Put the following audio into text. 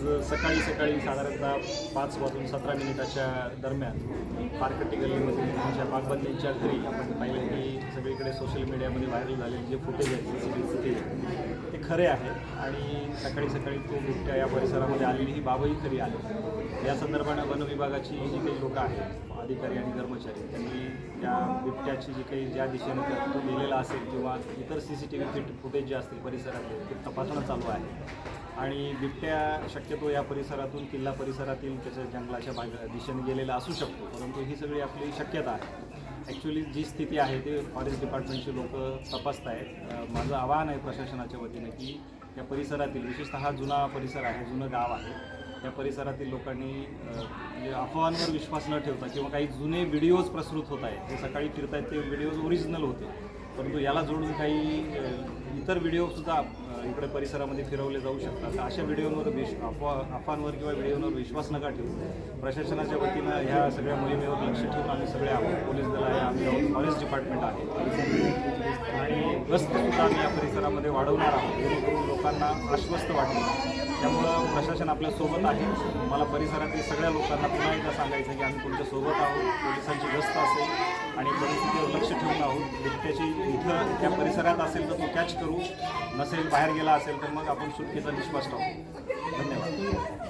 सकाळी सकाळी साधारणतः पाच वाजून सतरा मिनिटाच्या दरम्यान पारकट्टी गल्लीमध्ये आमच्या बागबंदीच्या घरी आपण पाहिलं की सगळीकडे सोशल मीडियामध्ये व्हायरल झालेले जे फुटेज आहेत सी सी टी फुटेज ते खरे आहे आणि सकाळी सकाळी तो बिबट्या या परिसरामध्ये आलेली ही बाबही खरी आली या संदर्भानं वन विभागाची जी काही लोकं आहेत अधिकारी आणि कर्मचारी त्यांनी त्या बिबट्याची जी काही ज्या दिशेने तो गेलेला असेल किंवा इतर C C T V fit footage जे असतील परिसरातले ते तपासणं चालू आहे. आणि बिबट्या शक्यतो या परिसरातून किल्ला परिसरातील त्याच्या जंगलाच्या भाग दिशेने गेलेला असू शकतो. परंतु ही सगळी आपली शक्यता आहे. ॲक्च्युली जी स्थिती आहे ते फॉरेस्ट डिपार्टमेंटचे लोक तपासत आहेत माझं आवाहन आहे प्रशासनाच्या वतीने की या परिसरातील विशेषतः हा जुना परिसर आहे जुनं गाव आहे या परिसरातील लोकांनी म्हणजे अफवांवर विश्वास न ठेवता किंवा काही जुने व्हिडिओज प्रसृत होत आहेत जे सकाळी फिरतायत ते व्हिडिओज ओरिजिनल होते. परंतु याला जोडून काही इतर व्हिडिओसुद्धा इकडे परिसरामध्ये फिरवले जाऊ शकतात. अशा व्हिडिओवर विश अफवा अफवांवर किंवा व्हिडिओवर विश्वास नका ठेवू. प्रशासनाच्या वतीनं ह्या सगळ्या मोहिमेवर लक्ष ठेवून आम्ही सगळे आहोत. पोलीस दल आहे आम्ही फॉरेस्ट डिपार्टमेंट आहे. आणि गस्तसुद्धा आम्ही या परिसरामध्ये वाढवणार आहोत जेणेकरून लोकांना आश्वस्त वाटेल. त्यामुळं प्रशासन आपल्यासोबत आहे. मला परिसरातील सगळ्या लोकांना पुन्हा एकदा सांगायचं की आम्ही तुमच्यासोबत आहोत. पोलिसांची गस्त असेल आणि परिस्थितीवर लक्ष ठेवून आहोत. बिबट्याची इथं त्या परिसरात असेल तर तो कॅच करू. नसेल बाहेर गेला असेल तर मग आपण सुटकेचा निश्वास टाकू धन्यवाद.